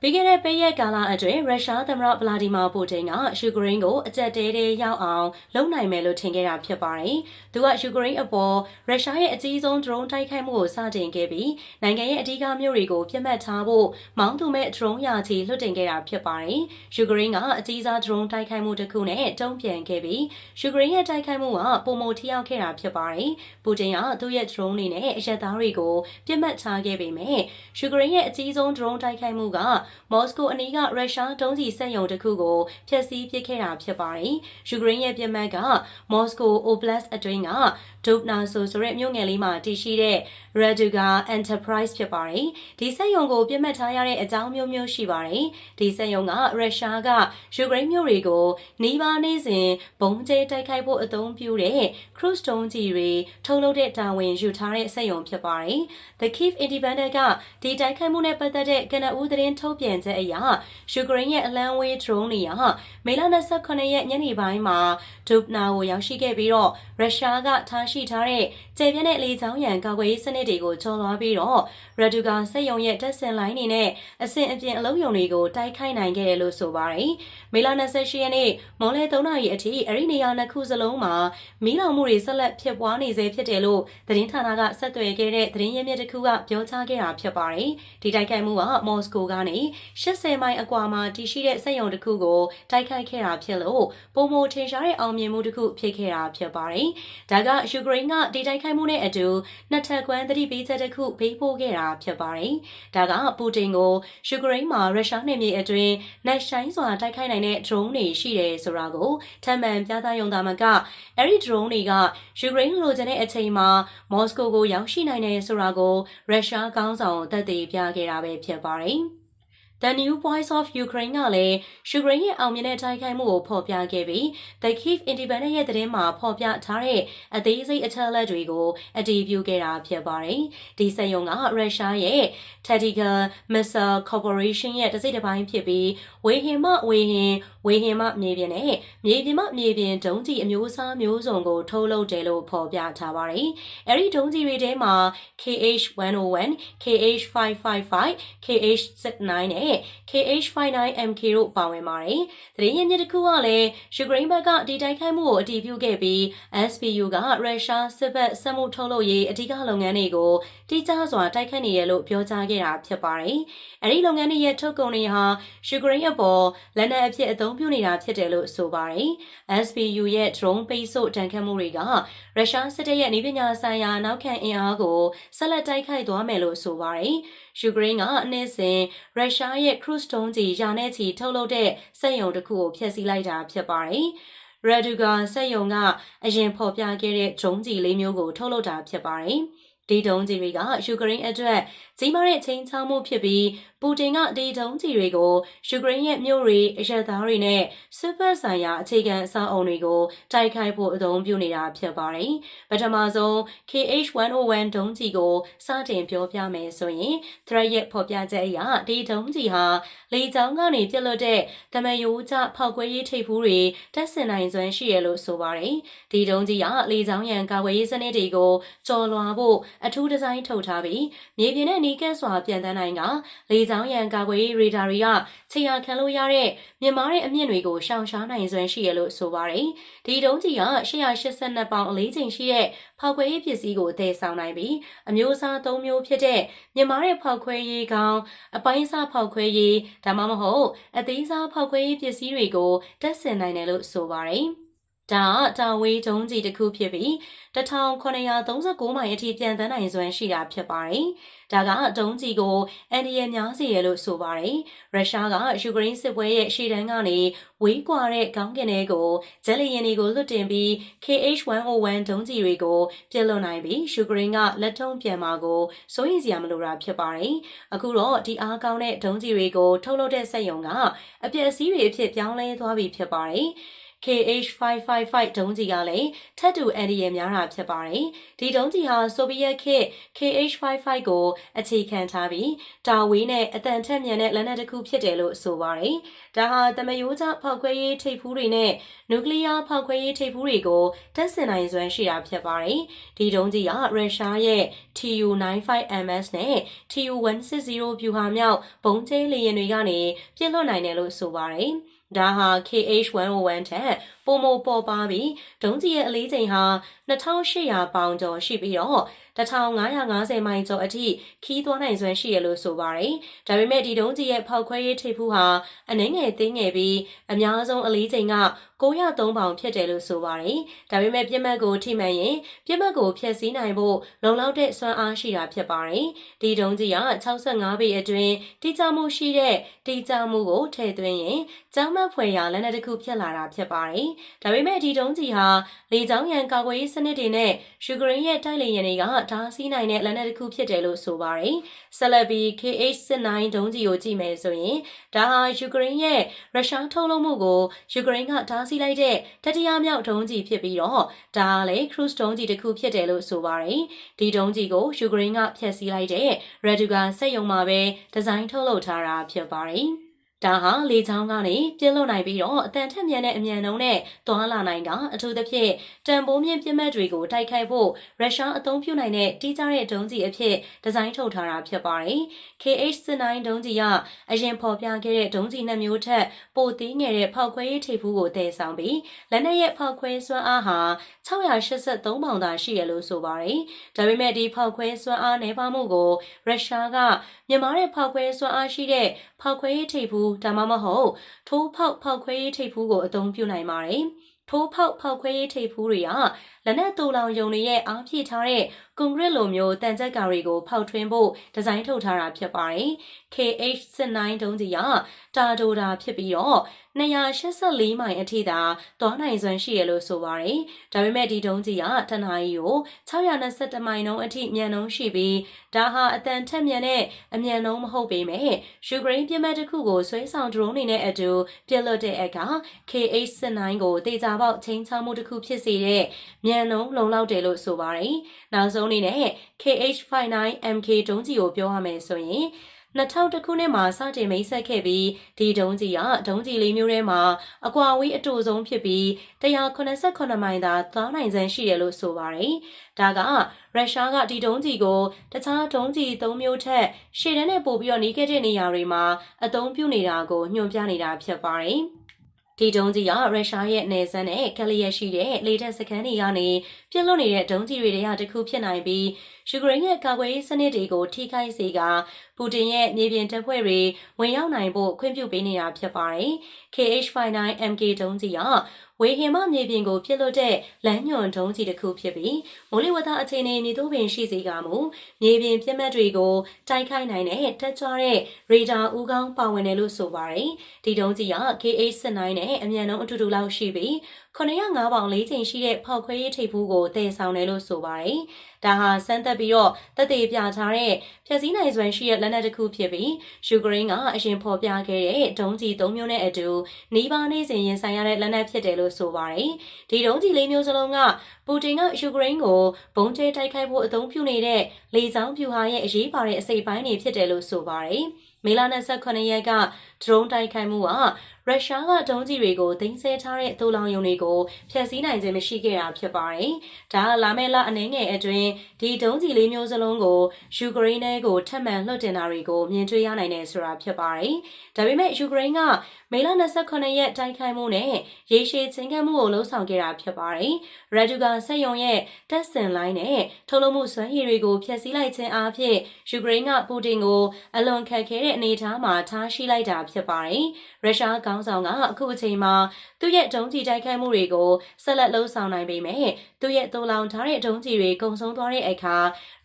ပြီးခဲ့တဲ့ပေးရက်ကာလအတွင်းရုရှားသမ္မတဗလာဒီမာပူတင်ကယူကရိန်းကိုအကြက်တဲတဲရောက်အောင်လုပ်နိုင်မယ်လို့ထင်ခဲ့တာဖြစ်ပါတယ်။သူကယူကရိန်းအပေါ်ရုရှားရဲ့အကြီးဆုံးဒရုန်းတိုက်ခိုက်မှုကိုစတင်ခဲ့ပြီးနိုင်ငံရဲ့အဓိကမြို့တွေကိုပြစ်မှတ်ထားဖို့မောင်းသူမဲ့ဒရုန်းရာချီလွှတ်တင်ခဲ့တာဖြစ်ပါတယ်။ယူကရိန်းကအကြီးစားဒရုန်းတိုက်ခိုက်မှုတစ်ခုနဲ့တုံ့ပြန်ခဲ့ပြီးယူကရိန်းရဲ့တိုက်ခိုက်မှုကပုံမထိရောက်ခဲ့တာဖြစ်ပါတယ်။ပူတင်ကသူ့ရဲ့ဒရုန်းတွေနဲ့အရက်သားတွေကိုပြစ်မှတ်ထားခဲ့ပေမဲ့ယူကရိန်းရဲ့အကြီးဆုံးဒရုန်းတိုက်ခိုက်မှုကမော်စကိုအနီးကရုရှားတုံးစီစက်ရုံတစ်ခုကိုဖျက်ဆီးပစ်ခဲ့တာဖြစ်ပါတယ်။ယူကရိန်းရဲ့ပြစ်မှတ်ကမော်စကို Oblast အတွင်းကဒုပနာဆိုဆိုတဲ့မြို့ငယ်လေးမှာတည်ရှိတဲ့ Raduga Enterprise ဖြစ်ပါတယ်။ဒီစက်ရုံကိုပြစ်မှတ်ထားရတဲ့အကြောင်းမျိုးမျိုးရှိပါတယ်။ဒီစက်ရုံကရုရှားကယူကရိန်းမြို့တွေကိုနီးပါးနေစဉ်ဘုံကျဲတိုက်ခိုက်ဖို့အသုံးပြုတဲ့ cruise တုံးကြီးတွေထုတ်လုပ်တဲ့တာဝန်ယူထားတဲ့စက်ရုံဖြစ်ပါတယ်။ The Kiev Independent ကဒီတိုက်ခိုက်မှုနဲ့ပတ်သက်တဲ့ကနဦးသတင်းထုတ်ပြန်ချက်အရယူကရိန်းရဲ့အလံဝေး drone တွေကမေလ28ရက်ညနေပိုင်းမှာဒုပနာကိုရောက်ရှိခဲ့ပြီးတော့ရုရှားကထားရှိထားတဲ့ကျေပြန့်တဲ့လေကြောင်းရန်ကာကွယ်ရေးစနစ်တွေကိုကျော်လွှားပြီးတော့ရဒူကာစက်ရုံရဲ့တက်ဆင်လိုင်းတွေနဲ့အဆင့်အပြင်အလုံးယုံတွေကိုတိုက်ခိုက်နိုင်ခဲ့တယ်လို့ဆိုပါတယ်။မေလ28ရက်နေ့မွန်လယ်3နာရီအထိအဲ့ဒီနေရာနှစ်ခုစလုံးမှာမီးလောင်မှုတွေဆက်လက်ဖြစ်ပွားနေစေဖြစ်တယ်လို့သတင်းဌာနကဆက်သွယ်ခဲ့တဲ့သတင်းရင်းမြစ်တစ်ခုကပြောကြားခဲ့တာဖြစ်ပါတယ်။ဒီတိုက်ခိုက်မှုကမော်စကိုကနေ80မိုင်အကွာမှာတည်ရှိတဲ့စက်ရုံတစ်ခုကိုတိုက်ခိုက်ခဲ့တာဖြစ်လို့ပုံမထင်ရှားတဲ့အောင်မြင်မှုတစ်ခုဖြစ်ခဲ့တာဖြစ်ပါတယ်။ဒါကယူကရိန်းကဒီတိုက်ခိုက်မှုနဲ့အတူနှစ်ထပ်ကွမ်းသတိပေးချက်တစ်ခုပေးပို့ခဲ့တာဖြစ်ပါတယ်။ဒါကပူတင်ကိုယူကရိန်းမှာရုရှားနယ်မြေအတွင်းနှက်ဆိုင်စွာတိုက်ခိုက်နိုင်တဲ့ drone တွေရှိတယ်ဆိုတာကိုထပ်မံပြသရုံသာမကအဲ့ဒီ drone တွေကယူကရိန်းလိုချင်တဲ့အချိန်မှာမော်စကိုကိုရောက်ရှိနိုင်တယ်ဆိုတာကိုရုရှားကောင်းဆောင်သက်သေပြခဲ့တာပဲဖြစ်ပါတယ်။ The New Voice of Ukraine ကလည်းယူကရိန်းရဲ့အောင်မြင်တဲ့တိုက်ခိုက်မှုကိုဖော်ပြခဲ့ပြီး The Kiev Independent ရဲ့သတင်းမှာဖော်ပြထားတဲ့အသေးစိတ်အချက်အလက်တွေကိုအတည်ပြုခဲ့တာဖြစ်ပါတယ်။ဒီစက်ရုံကရုရှားရဲ့ Tactical Missile Corporation ရဲ့တစ်စိတ်တစ်ပိုင်းဖြစ်ပြီးဝေဟင်မှဝေဟင်ဝေဟင်မှမြေပြင်နဲ့မြေပြင်မှမြေပြင်ဒုံးကျည်အမျိုးအစားမျိုးစုံကိုထုတ်လုပ်တယ်လို့ဖော်ပြထားပါတယ်။အဲဒီဒုံးကျည်တွေထဲမှာ KH101, KH555, KH69 နဲ့ KH59MK တို့ပါဝင်ပါတယ်။သတင်းရင်းမြစ်တစ်ခုကလည်းယူကရိန်းဘက်ကဒီတိုက်ခိုက်မှုကိုအတည်ပြုခဲ့ပြီး SPU ကရုရှားစစ်ဘက်စက်မှုထုတ်လုပ်ရေးအဓိကလုပ်ငန်းတွေကိုတိကျစွာတိုက်ခိုက်နေရလို့ပြောကြားခဲ့တာဖြစ်ပါတယ်။အဲဒီလုပ်ငန်းတွေရဲ့ထုတ်ကုန်တွေဟာယူကရိန်းအပေါ်လက်နက်အဖြစ်အသုံးပြုနေတာဖြစ်တယ်လို့ဆိုပါတယ်။ SPU ရဲ့ drone ပိတ်ဆို့တန်ခတ်မှုတွေကရုရှားစစ်တပ်ရဲ့နည်းပညာဆိုင်ရာနောက်ခံအင်အားကိုဆက်လက်တိုက်ခိုက်သွားမယ်လို့ဆိုပါတယ်။ယူကရိန်းကအနည်းစဉ်ရုရှားရဲ့ cruise တုံးကြီးရာနဲ့ချီထုတ်လုပ်တဲ့စက်ရုံတစ်ခုကိုဖျက်ဆီးလိုက်တာဖြစ်ပါတယ်။ Raduga စက်ရုံကအရင်ဖော်ပြခဲ့တဲ့ဒရုန်းကြီးလေးမျိုးကိုထုတ်လုပ်တာဖြစ်ပါတယ်။ဒီဒုံးကြီးတွေကယူကရိန်းအတွက် ကြီးမားတဲ့ချိန်ချောက်မှုဖြစ်ပြီးပူတင်ကဒီဒုံးကြီးတွေကိုယူကရိန်းရဲ့မြို့တွေအရက်သားတွေနဲ့စစ်ဘက်ဆိုင်ရာအခြေခံအဆောက်အုံတွေကိုတိုက်ခိုက်ဖို့အသုံးပြုနေတာဖြစ်ပါတယ်။ပထမဆုံး KH101 ဒုံးကြီးကိုစတင်ပြောပြမယ်ဆိုရင် threat ရဲ့ဖော်ပြချက်အရဒီဒုံးကြီးဟာလေကြောင်းကနေပြစ်လွတ်တဲ့တမယိုးကျဖောက်ခွဲရေးထိပ်ဖူးတွေတက်ဆင်နိုင်စွမ်းရှိရလို့ဆိုပါတယ်။ဒီဒုံးကြီးကလေကြောင်းရန်ကာကွယ်ရေးစနစ်တွေကိုကျော်လွှာဖို့အထူးဒီဇိုင်းထုတ်ထားပြီးမြေပြင်နဲ့နီးကပ်စွာပြန်တန်းနိုင်ကလေကြောင်းရန်ကာကွယ်ရေးရေဒါတွေကခြေရာခံလို့ရတဲ့မြင်မာတဲ့အမြင့်တွေကိုရှောင်ရှားနိုင်စွမ်းရှိရလို့ဆိုပါတယ်။ဒီတုံးကြီးက882ပေါင်အလေးချိန်ရှိတဲ့ဖောက်ခွဲရေးပစ္စည်းကိုတည်ဆောင်နိုင်ပြီးအမျိုးအစား၃မျိုးဖြစ်တဲ့မြင်မာတဲ့ဖောက်ခွဲရေးကောင်အပိုင်းစားဖောက်ခွဲရေးဒါမှမဟုတ်အသေးစားဖောက်ခွဲရေးပစ္စည်းတွေကိုတက်ဆင်နိုင်တယ်လို့ဆိုပါတယ်။ ဒါတာဝေးဒုံးကြီးတစ်ခုဖြစ်ပြီး1939မိုင်အထိပြန်တန်းနိုင်စွမ်းရှိတာဖြစ်ပါတယ်။ဒါကဒုံးကြီးကိုအန်ဒီရများစီရလို့ဆိုပါတယ်။ရုရှားကယူကရိန်းစစ်ပွဲရဲ့ရှေ့တန်းကနေဝေးကွာတဲ့ကောင်းကင်တွေကိုဂျက်လီယန်တွေကိုလွတ်တင်ပြီး KH101 ဒုံးကြီးတွေကိုပြစ်လွတ်နိုင်ပြီးယူကရိန်းကလက်ထုံးပြန်မှာကိုစိုးရိမ်စရာမလိုတာဖြစ်ပါတယ်။အခုတော့ဒီအားကောင်းတဲ့ဒုံးကြီးတွေကိုထုတ်လုပ်တဲ့စက်ရုံကအပျက်အစီးတွေအဖြစ်ပြောင်းလဲသွားပြီဖြစ်ပါတယ်။ KH555 ဒုံးကြီးကလည်းထပ်တူအန်ဒီရဲ့များတာဖြစ်ပါတယ်။ဒီဒုံးကြီးဟာဆိုဗီယက်ခေတ် KH55 ကိုအခြေခံထားပြီးတာဝေးနဲ့အတန်ထက်မြန်တဲ့လက်နက်တစ်ခုဖြစ်တယ်လို့ဆိုပါတယ်။ဒါဟာတမယိုးကျဖောက်ခွဲရေးထိပ်ဖူးတွေနဲ့နျူကလ িয়ার ဖောက်ခွဲရေးထိပ်ဖူးတွေကိုတက်ဆင်နိုင်စွမ်းရှိတာဖြစ်ပါတယ်။ဒီဒုံးကြီးကရုရှားရဲ့ TU95MS နဲ့ TU160 ဗျူဟာမြောက်ဘုံကျဲလေယာဉ်တွေကနေပြစ်လွတ်နိုင်တယ်လို့ဆိုပါတယ်။ ဒါဟာ KH101 ထက်ပိုမိုပေါ်ပါပြီးဒုံးကြီးရဲ့အလေးချိန်ဟာ2800ပေါင်ကျော်ရှိပြီးတော့ 1550မိုင်ကျော်အထိခီးသွားနိုင်စွမ်းရှိရလို့ဆိုပါတယ်။ဒါပေမဲ့ဒီဒုံးကြီးရဲ့ဖောက်ခွဲရေးထိပ်ဖူးဟာအနှဲငယ်သေးငယ်ပြီးအများဆုံးအလေးချိန်က903ပေါင်ဖြစ်တယ်လို့ဆိုပါတယ်။ဒါပေမဲ့ပြစ်မှတ်ကိုထိမှန်ရင်ပြစ်မှတ်ကိုဖျက်ဆီးနိုင်ဖို့လုံလောက်တဲ့စွမ်းအားရှိတာဖြစ်ပါတယ်။ဒီဒုံးကြီးက65ပေအတွင်းတိကျမှုရှိတဲ့တိကျမှုကိုထည့်သွင်းရင်ကျောင်းမဖွယ်ရာလက်နက်တစ်ခုဖြစ်လာတာဖြစ်ပါတယ်။ဒါပေမဲ့ဒီဒုံးကြီးဟာလေကြောင်းရန်ကာကွယ်ရေးစနစ်တွေနဲ့ယူကရိန်းရဲ့တိုက်လေယာဉ်တွေကဓာတ်စီးနိုင်တဲ့လက်နက်တစ်ခုဖြစ်တယ်လို့ဆိုပါတယ်။ဆက်လက်ပြီး KH-9 ဒုံးကြီးကိုကြည့်မယ်ဆိုရင်ဒါဟာယူကရိန်းရဲ့ရုရှားထုတ်လုပ်မှုကိုယူကရိန်းကဓာတ်စီးလိုက်တဲ့တတိယမြောက်ဒုံးကြီးဖြစ်ပြီးတော့ဒါလည်း cruise ဒုံးကြီးတစ်ခုဖြစ်တယ်လို့ဆိုပါတယ်။ဒီဒုံးကြီးကိုယူကရိန်းကဖျက်ဆီးလိုက်တဲ့ Raduga စက်ရုံမှာပဲဒီဇိုင်းထုတ်လုပ်ထားတာဖြစ်ပါတယ်။ ဒါဟာလေချောင်းကနေပြင်းလွတ်နိုင်ပြီးတော့အတန်ထက်မြန်တဲ့အမြန်နှုန်းနဲ့သွားလာနိုင်တာအထူးသဖြင့်တန်ဖိုးမြင့်ပြင်းမဲ့တွေကိုတိုက်ခိုက်ဖို့ရုရှားအသုံးပြုနိုင်တဲ့တိကျတဲ့ဒုံးကြီးအဖြစ်ဒီဇိုင်းထုတ်ထားတာဖြစ်ပါတယ်။ KH-9 ဒုံးကြီးကအရင်ဖော်ပြခဲ့တဲ့ဒုံးကြီးနှစ်မျိုးထက်ပိုသေးငယ်တဲ့ဖောက်ခွဲရေးထိပ်ဖူးကိုတည်ဆောင်ပြီးလက်နက်ရဲ့ဖောက်ခွဲစွမ်းအားဟာ683ပေါင်သာရှိရလို့ဆိုပါတယ်။ဒါပေမဲ့ဒီဖောက်ခွဲစွမ်းအားနည်းပါးမှုကိုရုရှားကမြန်မာတဲ့ဖောက်ခွဲစွမ်းအားရှိတဲ့ဖောက်ခွဲရေးထိပ်ဖူးဒါမှမဟုတ်ထိုးဖောက်ဖောက်ခွဲရေးထိပ်ဖူးကိုအသုံးပြုနိုင်ပါတယ်။ထိုးဖောက်ဖောက်ခွဲရေးထိပ်ဖူးတွေက လက်နက်တူလောင်ယုံတွေရဲ့အားဖြည့်ထားတဲ့ကွန်ကရစ်လိုမျိုးတန်ကြက်ကာတွေကိုဖောက်ထွင်းဖို့ဒီဇိုင်းထုတ်ထားတာဖြစ်ပါတယ်။ KH-9 ဒုံးကြီးကတာဒိုတာဖြစ်ပြီးတော့284မိုင်အထိသာသွားနိုင်စွမ်းရှိရလို့ဆိုပါတယ်။ဒါပေမဲ့ဒီဒုံးကြီးကတနအီကို621မိုင်နှုန်းအထိမြန်နှုန်းရှိပြီးဒါဟာအတန်ထက်မြန်တဲ့အမြန်နှုန်းမဟုတ်ပေမဲ့ယူကရိန်းပြည်မတစ်ခုကိုဆွဲဆောင်ဒရုန်းတွေနဲ့အတူပြစ်လွတ်တဲ့အခါ KH-9 ကိုတေချာပေါက်ချင်းချောင်းမှုတစ်ခုဖြစ်စေတဲ့မြန်နှုန်းလုံလောက်တယ်လို့ဆိုပါတယ်။နောက်ဆုံးအနေနဲ့ KH-59MK ဒုံးကြီးကိုပြောရမယ်ဆိုရင်2000ခုနှစ်မှာစတင်မိတ်ဆက်ခဲ့ပြီးဒီဒုံးကြီးကဒုံးကြီးလေးမျိုးထဲမှာအကွာဝေးအတူဆုံးဖြစ်ပြီး189မိုင်သာသွားနိုင်စမ်းရှိတယ်လို့ဆိုပါတယ်။ဒါကရုရှားကဒီဒုံးကြီးကိုတခြားဒုံးကြီး၃မျိုးထက်ရှေ့တန်းနဲ့ပို့ပြီးတော့နီးခဲ့တဲ့နေရာတွေမှာအသုံးပြုနေတာကိုညွှန်ပြနေတာဖြစ်ပါတယ်။ ဒီဒုံးကြီးကရုရှားရဲ့နေဆန်းနဲ့ကလျက်ရှိတဲ့လေတပ်စခန်းတွေကနေပြစ်လွတ်နေတဲ့ဒုံးကြီးတွေတရတစ်ခုဖြစ်နိုင်ပြီး ယူကရိန်းရဲ့ကာကွယ်ရေးစနစ်တွေကိုထိခိုက်စေကပူတင်ရဲ့မြေပြင်တပ်ဖွဲ့တွေဝင်ရောက်နိုင်ဖို့ခွင့်ပြုပေးနေတာဖြစ်ပါတယ်။ KH-59MK ဒုံးကြီးကဝေဟင်မမြေပြင်ကိုပြစ်လွတ်တဲ့လမ်းညွန်ဒုံးကြီးတစ်ခုဖြစ်ပြီးမိုးလေဝသအခြေအနေမြေတိုးပင်ရှိစေကမူမြေပြင်ပြစ်မှတ်တွေကိုတိုက်ခိုက်နိုင်တဲ့တက်ကြွတဲ့ရေဒါဦးခေါင်းပါဝင်တယ်လို့ဆိုပါတယ်။ဒီဒုံးကြီးက KH-9 နဲ့အမြန်နှုန်းအတူတူလောက်ရှိပြီး 905ပေါင်၄ချိန်ရှိတဲ့ဖောက်ခွဲရေးထိပ်ဖူးကိုတည်ဆောင်တယ်လို့ဆိုပါတယ်။ဒါဟာစမ်းသပ်ပြီးတော့တက်သေးပြထားတဲ့ဖြည့်ဆည်းနိုင်စွမ်းရှိတဲ့လက်နက်တစ်ခုဖြစ်ပြီးယူကရိန်းကအရင်ဖော်ပြခဲ့တဲ့ဒုံးကြီး၃မျိုးနဲ့အတူနီးပါးနေစဉ်ရင်ဆိုင်ရတဲ့လက်နက်ဖြစ်တယ်လို့ဆိုပါတယ်။ဒီဒုံးကြီးလေးမျိုးစလုံးကပူတင်ကယူကရိန်းကိုဘုံကျဲတိုက်ခိုက်ဖို့အသုံးပြုနေတဲ့လေကြောင်းဖြူဟာရဲ့အရေးပါတဲ့အစိပ်ပိုင်းတွေဖြစ်တယ်လို့ဆိုပါတယ်။မေလ28ရက်ကဒရုန်းတိုက်ခိုက်မှုက ရုရှားကဒုံးကြီးတွေကိုတင်ဆက်ထားတဲ့တိုးလောင်ယုံတွေကိုဖျက်ဆီးနိုင်ခြင်းမရှိခဲ့တာဖြစ်ပါတယ်။ဒါကလာမယ့်လအနည်းငယ်အတွင်းဒီဒုံးကြီးလေးမျိုးစလုံးကိုယူကရိန်းနဲ့ကိုထပ်မံလွှတ်တင်တာတွေကိုမြင်တွေ့ရနိုင်တယ်ဆိုတာဖြစ်ပါတယ်။ဒါပေမဲ့ယူကရိန်းကမေလ28ရက်တိုက်ခိုက်မှုနဲ့ရေရှည်ချင်းကပ်မှုကိုလှုံ့ဆော်ခဲ့တာဖြစ်ပါတယ်။ရဒူဂါစက်ယုံရဲ့တက်စင်လိုင်းနဲ့ထုတ်လုပ်မှုစွမ်းရည်တွေကိုဖျက်ဆီးလိုက်ခြင်းအပြင်ယူကရိန်းကပူတင်ကိုအလွန်ခက်ခဲတဲ့အနေအထားမှာထားရှိလိုက်တာဖြစ်ပါတယ်။ရုရှားခေါင်းဆောင်ကအခုအချိန်မှာသူ့ရဲ့ဒုံးကျည်တိုက်ခိုက်မှုတွေကိုဆက်လက်လှုံ့ဆော်နိုင်ပေမဲ့သူ့ရဲ့တိုးလောင်ထားတဲ့ဒုံးကျည်တွေကုန်ဆုံးသွားတဲ့အခါ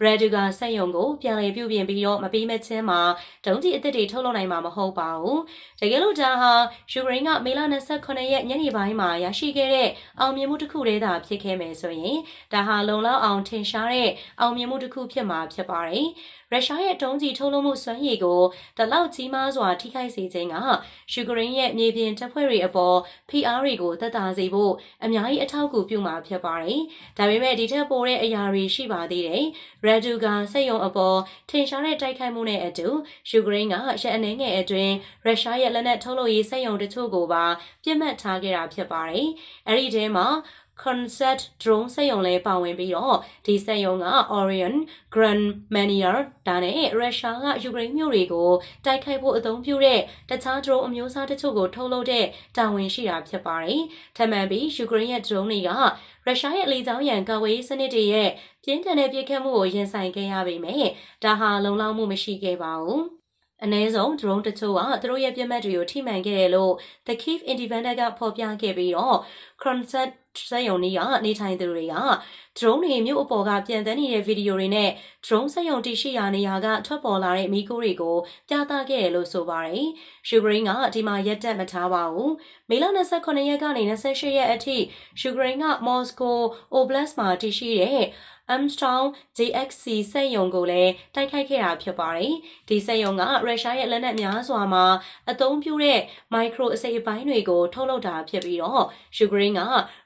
ရဒူဂါစက်ယုံကိုပြန်လည်ပြုပြင်ပြီးတော့မပြီးမချင်းမှာဒုံးကျည်အသစ်တွေထုတ်လုပ်နိုင်မှာမဟုတ်ပါဘူး။တကယ်လို့ဒါဟာယူကရိန်းကမေလ28ရက်ညနေပိုင်းမှာရရှိခဲ့တဲ့အောင်မြင်မှုတစ်ခုတည်းသာဖြစ်ခဲ့မယ်ဆိုရင်ဒါဟာလုံလောက်အောင်ထင်ရှားတဲ့အောင်မြင်မှုတစ်ခုဖြစ်မှာဖြစ်ပါတယ်။ ရုရှားရဲ့ဒုံးကျည်ထုတ်လုပ်မှုစွမ်းရည်ကိုတလောက်ကြီးမားစွာထိခိုက်စေခြင်းကယူကရိန်းရဲ့မြေပြင်တပ်ဖွဲ့တွေအပေါ် PR တွေကိုသက်သာစေဖို့အများကြီးအထောက်အကူပြုမှာဖြစ်ပါတယ်။ဒါပေမဲ့ဒီထက်ပိုတဲ့အရာတွေရှိပါသေးတယ်။ Raduga စက်ရုံအပေါ်ထင်ရှားတဲ့တိုက်ခိုက်မှုနဲ့အတူယူကရိန်းကရက်အနေငယ်အတွင်းရုရှားရဲ့လက်နက်ထုတ်လုပ်ရေးစက်ရုံတချို့ကိုပါပြစ်မှတ်ထားခဲ့တာဖြစ်ပါတယ်။အဲဒီထဲမှာ concept drone စက်ရုံလည်းပါဝင်ပြီးတော့ဒီစက်ရုံက Orion, Grand Mania ဒါနဲ့ရုရှားကယူကရိန်းမြို့တွေကိုတိုက်ခိုက်ဖို့အသုံးပြုတဲ့တခြား drone အမျိုးအစားတချို့ကိုထုတ်လုပ်တဲ့တာဝန်ရှိတာဖြစ်ပါတယ်။ထပ်မံပြီးယူကရိန်းရဲ့ drone တွေကရုရှားရဲ့လေကြောင်းရန်ကာကွယ်ရေးစနစ်တွေရဲ့ပြင်းထန်တဲ့ပြစ်ခတ်မှုကိုရင်ဆိုင်ခဲ့ရပေမဲ့ဒါဟာလုံလောက်မှုမရှိခဲ့ပါဘူး။ အနည်းဆုံး drone တချို့ကသူတို့ရဲ့ပြစ်မှတ်တွေကိုထိမှန်ခဲ့တယ်လို့ The Kiev Independent ကဖော်ပြခဲ့ပြီးတော့ Concert စက်ရုံကြီးကနေထိုင်သူတွေက drone တွေမြို့အပေါ်ကပြန်တန်းနေတဲ့ဗီဒီယိုတွေနဲ့ drone စက်ရုံတရှိရာနေရာကထွက်ပေါ်လာတဲ့မီးခိုးတွေကိုပြသခဲ့တယ်လို့ဆိုပါတယ်။ယူကရိန်းကဒီမှာရက်တက်မထားပါဘူး။မေလ29ရက်ကနေ28ရက်အထိယူကရိန်းကမော်စကို Oblast မှာတရှိတဲ့ Armstrong JXC စက်ရုံကိုလည်းတိုက်ခိုက်ခဲ့တာဖြစ်ပါတယ်။ဒီစက်ရုံကရုရှားရဲ့လက်နက်များစွာမှာအသုံးပြုတဲ့ micro အစိပ်အပိုင်းတွေကိုထုတ်လုပ်တာဖြစ်ပြီးတော့ယူကရိန်းက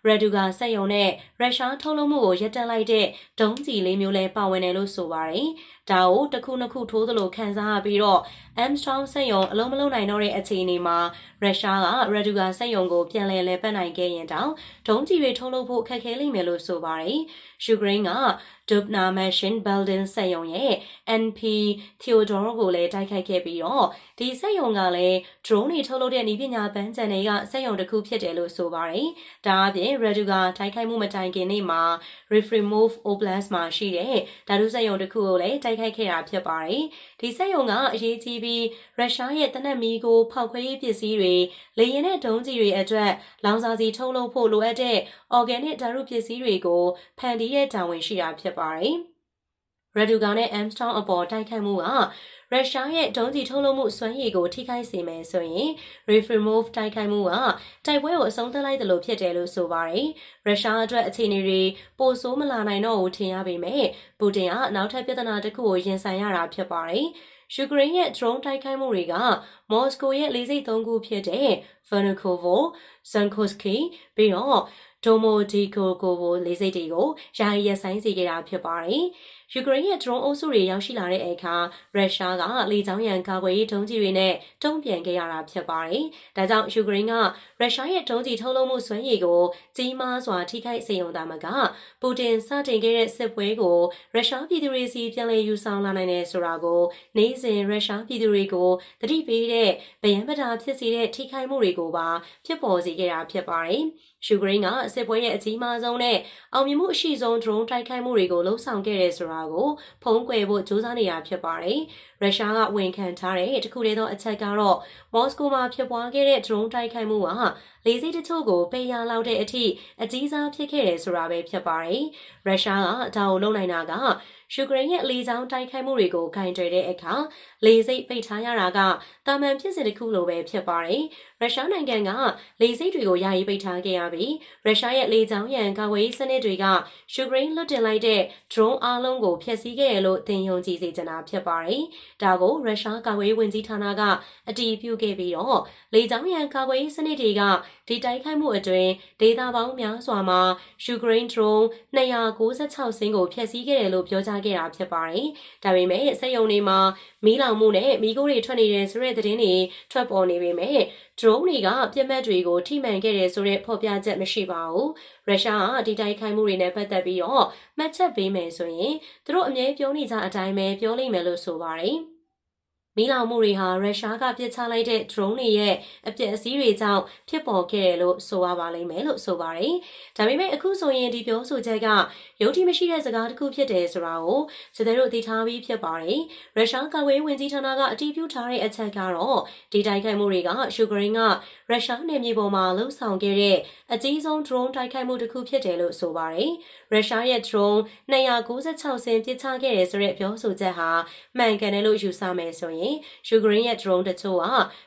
Raduga စက်ရုံနဲ့ရုရှားထုတ်လုပ်မှုကိုရပ်တန့်လိုက်တဲ့ဒုံးကျည်လေးမျိုးလည်းပါဝင်တယ်လို့ဆိုပါတယ်။ ဒါကိုတစ်ခုနှစ်ခုထိုးသလိုခံစားပြီးတော့ Armstrong စက်ရုံအလုံးမလုံးနိုင်တော့တဲ့အခြေအနေမှာရုရှားက Raduga စက်ရုံကိုပြန်လည်လဲပတ်နိုင်ခဲ့ရင်တောင်ဒုံးကျည်တွေထုတ်လုပ်ဖို့ခက်ခဲလိမ့်မယ်လို့ဆိုပါတယ်။ယူကရိန်းက Dubna Machine Building စက်ရုံရဲ့ NP Theodore ကိုလည်းတိုက်ခိုက်ခဲ့ပြီးတော့ဒီစက်ရုံကလည်း drone တွေထုတ်လုပ်တဲ့နည်းပညာပန်းချန်တွေကစက်ရုံတစ်ခုဖြစ်တယ်လို့ဆိုပါတယ်။ဒါအပြင် Raduga တိုက်ခိုက်မှုမတိုင်ခင်နေ့မှာ Refremove Oblast မှာရှိတဲ့ဓာတုစက်ရုံတစ်ခုကိုလည်းတိုက်ခိုက်ခဲ့တာဖြစ်ပါတယ်။ဒီစက်ရုံကအရေးကြီးပြီးရုရှားရဲ့တနက်မီးကိုဖောက်ခွဲရေးပစ္စည်းတွေလေယာဉ်နဲ့ဒုံးကျည်တွေအတွက်လောင်စာဆီထုတ်လုပ်ဖို့လိုအပ်တဲ့ organic ဓာတုပစ္စည်းတွေကိုဖန်တီးတဲ့တာဝန်ရှိတာဖြစ်ပါတယ်။ Raduga နဲ့ Armstrong အပေါ်တိုက်ခိုက်မှုကရုရှားရဲ့ဒုံးကျည်ထုတ်လုပ်မှုစွမ်းရည်ကိုထိခိုက်စေမယ်ဆိုရင် Refremove တိုက်ခိုက်မှုကတိုက်ပွဲကိုအဆုံးသတ်လိုက်တယ်လို့ဖြစ်တယ်လို့ဆိုပါတယ်။ရုရှားအတွက်အခြေအနေတွေပိုဆိုးမလာနိုင်တော့ဘူးထင်ရပေမဲ့ပူတင်ကနောက်ထပ်ပြဿနာတစ်ခုကိုရင်ဆိုင်ရတာဖြစ်ပါတယ်။ယူကရိန်းရဲ့ drone တိုက်ခိုက်မှုတွေကမော်စကိုရဲ့လေဆိပ်သုံးခုဖြစ်တဲ့ Vnukovo, Zankovsky ပြီးတော့ ဒိုမိုဒီကိုကိုကိုလေးစိတ်တွေကိုယာယီရဆိုင်စေခဲ့တာဖြစ်ပါတယ်။ယူကရိန်းရဲ့ drone အုပ်စုတွေရောက်ရှိလာတဲ့အခါရုရှားကလေကြောင်းရန်ကာကွယ်ရေးဒုံးကျည်တွေနဲ့တုံ့ပြန်ခဲ့ရတာဖြစ်ပါတယ်။ဒါကြောင့်ယူကရိန်းကရုရှားရဲ့ဒုံးကျည်ထုတ်လုပ်မှုစွမ်းရည်ကိုကြီးမားစွာထိခိုက်စေုံသာမကပူတင်စတင်ခဲ့တဲ့စစ်ပွဲကိုရုရှားပြည်သူတွေစီပြန်လည်ယူဆောင်လာနိုင်တယ်ဆိုတာကိုနေစဉ်ရုရှားပြည်သူတွေကိုတတိပေးတဲ့ဗယံပဒါဖြစ်စေတဲ့ထိခိုက်မှုတွေကိုပါဖြစ်ပေါ်စေခဲ့တာဖြစ်ပါတယ်။ယူကရိန်းကစစ်ပွဲရဲ့အကြီးမားဆုံးနဲ့အောင်မြင်မှုအရှိဆုံး drone တိုက်ခိုက်မှုတွေကိုလှုံ့ဆော်ခဲ့တယ်ဆိုတာကိုဖုံးကွယ်ဖို့ကြိုးစားနေတာဖြစ်ပါတယ်။ရုရှားကဝန်ခံထားတဲ့တခုတည်းသောအချက်ကတော့မော်စကိုမှာဖြစ်ပွားခဲ့တဲ့ drone တိုက်ခိုက်မှုဟာလေဆိပ်တချို့ကိုပေးရလောက်တဲ့အထိအကြီးစားဖြစ်ခဲ့တယ်ဆိုတာပဲဖြစ်ပါတယ်။ရုရှားကဒါကိုလုပ်နိုင်တာကယူကရိန်းရဲ့လေကြောင်းတိုက်ခိုက်မှုတွေကိုဂိုင်တွယ်တဲ့အခါလေစိတ်ပိတ်ထားရတာကတာမန်ဖြစ်စဉ်တစ်ခုလိုပဲဖြစ်ပါတယ်။ရုရှားနိုင်ငံကလေစိတ်တွေကိုယာယီပိတ်ထားခဲ့ရပြီးရုရှားရဲ့လေကြောင်းရန်ကာကွယ်ရေးစနစ်တွေကယူကရိန်းလွတ်တင်လိုက်တဲ့ drone အားလုံးကိုဖျက်ဆီးခဲ့ရလို့သင်ယုံကြည်စေချင်တာဖြစ်ပါတယ်။ဒါကိုရုရှားကာကွယ်ရေးဝန်ကြီးဌာနကအတည်ပြုခဲ့ပြီးတော့လေကြောင်းရန်ကာကွယ်ရေးစနစ်တွေက ဒီတိုက်ခိုက်မှုအတွင်းဒေတာပေါင်းများစွာမှာယူကရိန်း drone 296စင်းကိုဖျက်ဆီးခဲ့တယ်လို့ပြောကြားခဲ့တာဖြစ်ပါတယ်။ဒါပေမဲ့စက်ရုံတွေမှာမီးလောင်မှုနဲ့မီးခိုးတွေထွက်နေတဲ့ဆိုတဲ့သတင်းတွေထွက်ပေါ်နေပေမဲ့ drone တွေကပြက်မှတ်တွေကိုထိမှန်ခဲ့တယ်ဆိုတဲ့ဖော်ပြချက်မရှိပါဘူး။ရုရှားကဒီတိုက်ခိုက်မှုတွေနဲ့ပတ်သက်ပြီးတော့မှတ်ချက်ပေးမယ်ဆိုရင်သူတို့အမြဲပြောနေကြအတိုင်းပဲပြောလိမ့်မယ်လို့ဆိုပါတယ်။ မီးလောင်မှုတွေဟာရုရှားကပစ်ချလိုက်တဲ့ drone တွေရဲ့အပျက်အစီးတွေကြောင့်ဖြစ်ပေါ်ခဲ့တယ်လို့ဆိုရပါလိမ့်မယ်လို့ဆိုပါတယ်။ဒါပေမဲ့အခုဆိုရင်ဒီပြောဆိုချက်ကယုံကြည်မရှိတဲ့စကားတစ်ခုဖြစ်တယ်ဆိုတာကိုစစ်သည်တို့သိထားပြီးဖြစ်ပါတယ်။ရုရှားကာကွယ်ဝင်ကြီးဌာနကအတည်ပြုထားတဲ့အချက်ကတော့ဒီတိုက်ခိုက်မှုတွေကယူကရိန်းကရုရှားနယ်မြေပေါ်မှာလှုပ်ဆောင်ခဲ့တဲ့အကြီးဆုံး drone တိုက်ခိုက်မှုတစ်ခုဖြစ်တယ်လို့ဆိုပါတယ်။ရုရှားရဲ့ drone 296စင်းပစ်ချခဲ့တယ်ဆိုတဲ့ပြောဆိုချက်ဟာမှန်ကန်တယ်လို့ယူဆမယ်ဆိုရင်ယူကရိန်းရဲ့ drone တချို့က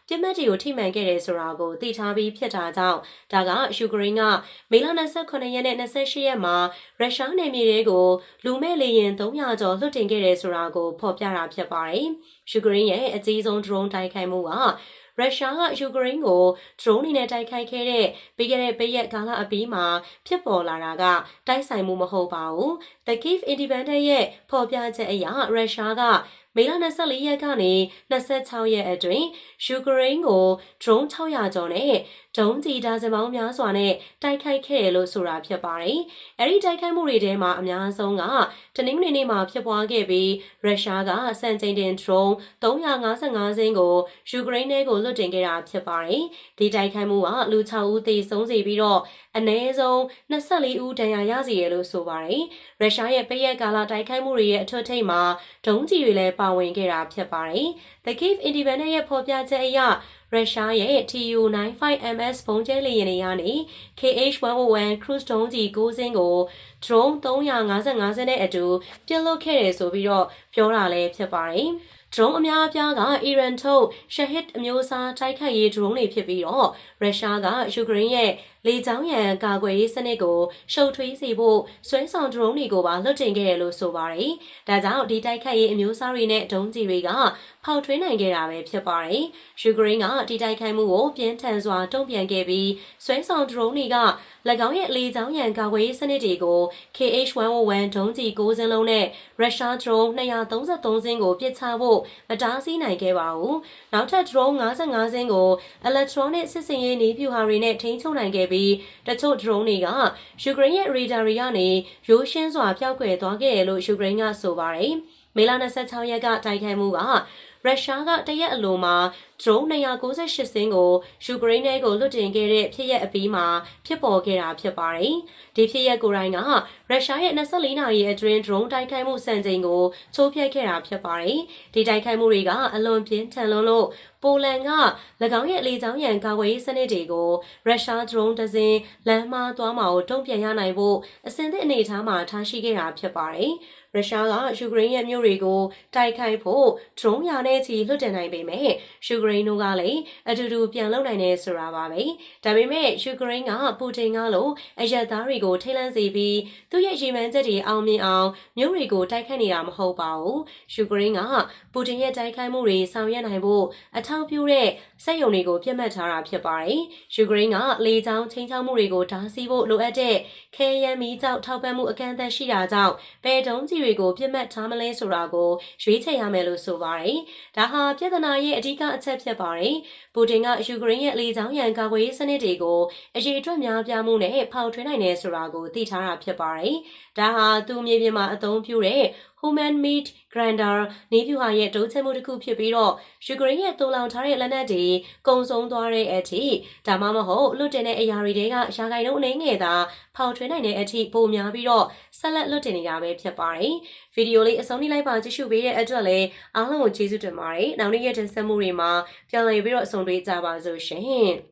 ပြစ်မှတ်တွေကိုထိမှန်ခဲ့တယ်ဆိုတာကိုသိထားပြီးဖြစ်တာကြောင့်ဒါကယူကရိန်းကမေလ29ရက်နဲ့28ရက်မှာရုရှားနယ်မြေတွေကိုလူမဲ့လေယာဉ်300ကျော်လွှတ်တင်ခဲ့တယ်ဆိုတာကိုဖော်ပြတာဖြစ်ပါတယ်။ယူကရိန်းရဲ့အကြီးဆုံး drone တိုက်ခိုက်မှုကရုရှားကယူကရိန်းကိုဒရုန်းတွေနဲ့တိုက်ခိုက်ခဲ့တဲ့ပြီးခဲ့တဲ့ပိရက်ကာလအပြီးမှာဖြစ်ပေါ်လာတာကတိုက်ဆိုင်မှုမဟုတ်ပါဘူး။ The Kyiv Independent ရဲ့ဖော်ပြချက်အရရုရှားကမေလ24ရက်ကနေ26ရက်အတွင်းယူကရိန်းကိုဒရုန်း600ကျော်နဲ့ ဒုံးကျည်ဒါဇင်ပေါင်းများစွာနဲ့တိုက်ခိုက်ခဲ့တယ်လို့ဆိုတာဖြစ်ပါတယ်။အဲဒီတိုက်ခိုက်မှုတွေထဲမှာအများဆုံးကတနင်္ဂနွေနေ့မှာဖြစ်ပွားခဲ့ပြီးရုရှားကစံချိန်တင်ဒရုန်း355စင်းကိုယူကရိန်းထဲကိုလွှတ်တင်ခဲ့တာဖြစ်ပါတယ်။ဒီတိုက်ခိုက်မှုကလူ6ဦးသေဆုံးစေပြီးတော့အနည်းဆုံး24ဦးဒဏ်ရာရစေရလို့ဆိုပါတယ်။ရုရှားရဲ့ပိရက်ကာလတိုက်ခိုက်မှုတွေရဲ့အထွတ်ထိပ်မှာဒုံးကျည်တွေလည်းပါဝင်ခဲ့တာဖြစ်ပါတယ်။ The Kyiv Independent ရဲ့ဖော်ပြချက်အရ ရုရှားရဲ့ Tu-95MS ဘုံကျဲလေယာဉ်တွေကနေ KH-101 cruise ဒုံးကျည်9စင်းကို drone 355စင်းနဲ့အတူပြစ်လွတ်ခဲ့တယ်ဆိုပြီးတော့ပြောတာလည်းဖြစ်ပါတယ်။ drone အများအပြားကအီရန်ထုတ် Shahid အမျိုးအစားတိုက်ခိုက်ရေး drone တွေဖြစ်ပြီးတော့ရုရှားကယူကရိန်းရဲ့ လေကြောင်းရန်ကာကွယ်ရေးစနစ်ကိုရှုပ်ထွေးစေဖို့ဆွဲဆောင် drone တွေကိုပါလွှတ်တင်ခဲ့တယ်လို့ဆိုပါတယ်။ဒါကြောင့်ဒီတိုက်ခိုက်ရေးအမျိုးအစားတွေနဲ့ဒုံးကျည်တွေကဖောက်ထွင်းနိုင်ခဲ့တာပဲဖြစ်ပါတယ်။ယူကရိန်းကဒီတိုက်ခိုက်မှုကိုပြင်းထန်စွာတုံ့ပြန်ခဲ့ပြီးဆွဲဆောင် drone တွေက၎င်းရဲ့လေကြောင်းရန်ကာကွယ်ရေးစနစ်တွေကို KH-101 ဒုံးကျည်9စင်းလုံးနဲ့ရုရှား drone 233စင်းကိုပစ်ချဖို့မတားဆီးနိုင်ခဲ့ပါဘူး။နောက်ထပ် drone 55စင်းကို electronic စစ်စင်ရေးနည်းဗျူဟာတွေနဲ့ထိန်းချုပ်နိုင်ခဲ့ပြီးတချို့ drone တွေကယူကရိန်းရဲ့ radar တွေကနေရိုးရှင်းစွာပျောက်ကွယ်သွားခဲ့တယ်လို့ယူကရိန်းကဆိုပါတယ်။မေလ26ရက်ကတိုက်ခိုက်မှုက ရုရှားကတရက်အလိုမှာ drone 298စင်းကိုယူကရိန်းနယ်ကိုလွှတ်တင်ခဲ့တဲ့ဖြစ်ရပ်အပြီးမှာဖြစ်ပေါ်ခဲ့တာဖြစ်ပါတယ်။ဒီဖြစ်ရပ်ကိုယ်တိုင်ကရုရှားရဲ့24နာရီအတွင်း drone တိုက်ခိုက်မှုစံချိန်ကိုချိုးဖျက်ခဲ့တာဖြစ်ပါတယ်။ဒီတိုက်ခိုက်မှုတွေကအလွန်ပြင်းထန်လွန်းလို့ပိုလန်က၎င်းရဲ့လေကြောင်းရန်ကာကွယ်ရေးစနစ်တွေကိုရုရှား drone တစ်စင်းလမ်းမသွားမှာကိုတုံ့ပြန်ရနိုင်ဖို့အစင်သစ်အနေအထားမှာထားရှိခဲ့တာဖြစ်ပါတယ်။ ရုရှားကယူကရိန်းရဲ့မြို့တွေကိုတိုက်ခိုက်ဖို့ drone ရာနဲ့ချီလွှတ်တင်နိုင်ပေမဲ့ယူကရိန်းတို့ကလည်းအတူတူပြန်လုပ်နိုင်တယ်ဆိုတာပါပဲ။ဒါပေမဲ့ယူကရိန်းကပူတင်ကလို့အရက်သားတွေကိုထိလန့်စေပြီးသူ့ရဲ့ရည်မှန်းချက်တွေအောင်မြင်အောင်မြို့တွေကိုတိုက်ခိုက်နေတာမဟုတ်ပါဘူး။ယူကရိန်းကပူတင်ရဲ့တိုက်ခိုက်မှုတွေဆောင်ရွက်နိုင်ဖို့အထောက်ပြုတဲ့စက်ရုံတွေကိုပြတ်မှတ်ထားတာဖြစ်ပါတယ်။ယူကရိန်းကလေကြောင်းချင်းချောက်မှုတွေကိုဓာတ်ဆီးဖို့လိုအပ်တဲ့ခဲယမ်းမီးကြောက်ထောက်ပံ့မှုအကန့်အသတ်ရှိတာကြောင့်ဘယ်တုံးကြီးတွေကိုပြစ်မှတ်ထားမလဲဆိုတာကိုရွေးချယ်ရမယ်လို့ဆိုပါတယ်။ဒါဟာပြဿနာရဲ့အဓိကအချက်ဖြစ်ပါတယ်။ပူတင်ကယူကရိန်းရဲ့လေကြောင်းရန်ကာကွယ်ရေးစနစ်တွေကိုအရေးအတွက်များပြားမှုနဲ့ဖောက်ထွင်းနိုင်တယ်ဆိုတာကိုသိထားတာဖြစ်ပါတယ်။ဒါဟာသူမြေပြင်မှာအသုံးပြုတဲ့ human meat grinder နေပြူဟာရဲ့တိုးချဲမှုတစ်ခုဖြစ်ပြီးတော့ယူကရိန်းရဲ့တူလောင်ထားတဲ့လက်နက်တွေကုံဆုံးသွားတဲ့အထိဒါမှမဟုတ်လွတ်တင်တဲ့အရာတွေကရာဂိုင်နှုန်းအနေငယ်သာဖောက်ထွင်းနိုင်တဲ့အထိပိုများပြီးတော့ဆက်လက်လွတ်တင်နေတာပဲဖြစ်ပါတယ်။ဗီဒီယိုလေးအဆုံးထိလိုက်ပါကြည့်ရှုပေးတဲ့အတွက်လည်းအားလုံးကိုကျေးဇူးတင်ပါတယ်။နောက်နေ့ရက်တင်ဆက်မှုတွေမှာပြန်လည်ပြီးတော့အဆုံးတွေ့ကြပါစို့ရှင်။